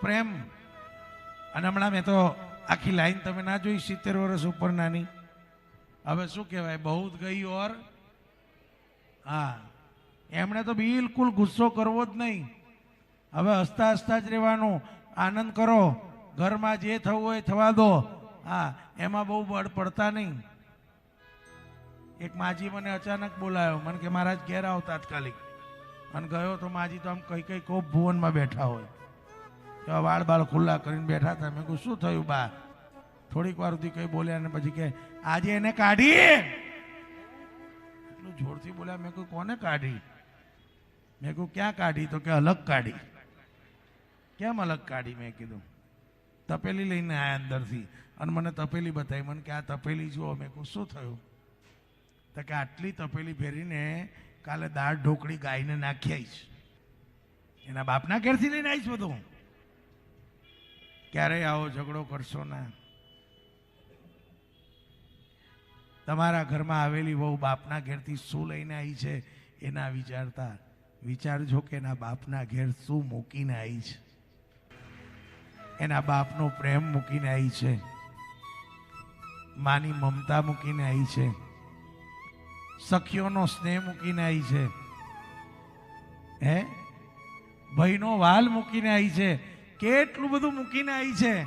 પ્રેમ અને હમણાં મેં તો આખી લાઈન તમે ના જોઈ, સિત્તેર વર્ષ ઉપર નાની. હવે શું કહેવાય? બહુ જ ગઈ ઓર. હા. એમણે તો બિલકુલ ગુસ્સો કરવો જ નહીં. હવે હસતા હસતા જ રહેવાનું. આનંદ કરો. ઘરમાં જે થવું હોય થવા દો. હા, એમાં બહુ બળ પડતા નહીં. એક માજી મને અચાનક બોલાયો. મને કે, મહારાજ, ઘેર આવો તાત્કાલિક. અને ગયો તો માજી તો આમ કઈ કઈ કોપ ભુવનમાં બેઠા હોય. એવા વાળ બાળ ખુલ્લા કરીને બેઠા હતા. મેં કહ્યું શું થયું બા? થોડીક વાર સુધી કઈ બોલ્યા ને પછી કે, આજે એને કાઢી એટલું જોરથી બોલ્યા. મેં કહ્યું કોને કાઢી? મેં કહ્યું ક્યાં કાઢી? તો કે, અલગ કાઢી. કેમ અલગ કાઢી? મેં કીધું, તપેલી લઈને આયા અંદરથી. અને મને તપેલી બતાવી મને કે, આ તપેલી જુઓ. મેં કહું શું થયું? તો કે, આટલી તપેલી ફેરીને કાલે દાળ ઢોકળી ગાયને નાખી આવીશ. એના બાપના ઘેરથી લઈને આવીશ બધું. ક્યારેય આવો ઝઘડો કરશો ના. તમારા ઘરમાં આવેલી બહુ બાપના ઘેરથી શું લઈને આવી છે એના વિચારતા. વિચારજો કે એના બાપના ઘેર શું મૂકીને આવી છે. એના બાપનો પ્રેમ મૂકીને આવી છે. માની મમતા મૂકીને આવી છે. સખીઓનો સ્નેહ મૂકીને આવી છે. હે? ભાઈનો વાલ મૂકીને આવી છે. કેટલું બધું મૂકીને આવી છે?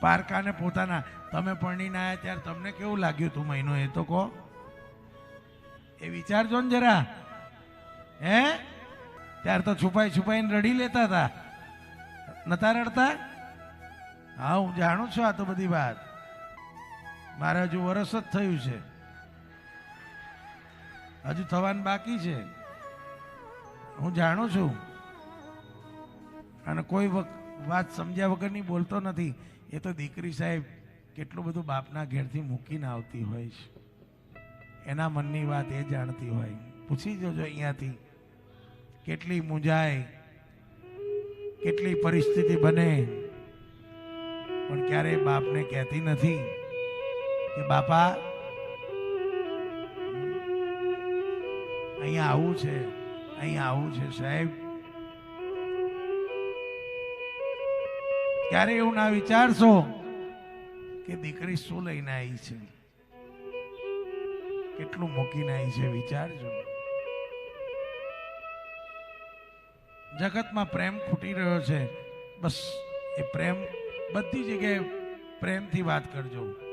પારકાને પોતાના, તમે પરણીને આવ્યા ત્યારે તમને કેવું લાગ્યું તું મહિનો? એ તો કહો. એ વિચારજો ને જરા. હે? ત્યારે તો છુપાઈ છુપાઈને રડી લેતા હતા. નતા રડતા? હા, હું જાણું છું આ તો બધી વાત. મારે હજુ વરસ જ થયું છે. હજુ થવાનું બાકી છે. હું જાણું છું. અને કોઈ વાત સમજ્યા વગરની બોલતો નથી. એ તો દીકરી સાહેબ કેટલું બધું બાપના ઘેરથી મૂકીને આવતી હોય છે. એના મનની વાત એ જાણતી હોય. પૂછી જોજો અહીંયાથી. કેટલી મૂંઝાય, કેટલી પરિસ્થિતિ બને. પણ ક્યારેય બાપને કહેતી નથી કે, બાપા અહીંયા આવું છે, અહીંયા આવું છે સાહેબ. ક્યારે એવું ના વિચારશો કે દીકરી શું લઈને આવી છે? કેટલું મૂકીને આવી છે? વિચારજો. જગતમાં પ્રેમ ખૂટી રહ્યો છે. બસ, એ પ્રેમ બધી જગ્યાએ પ્રેમથી વાત કરજો.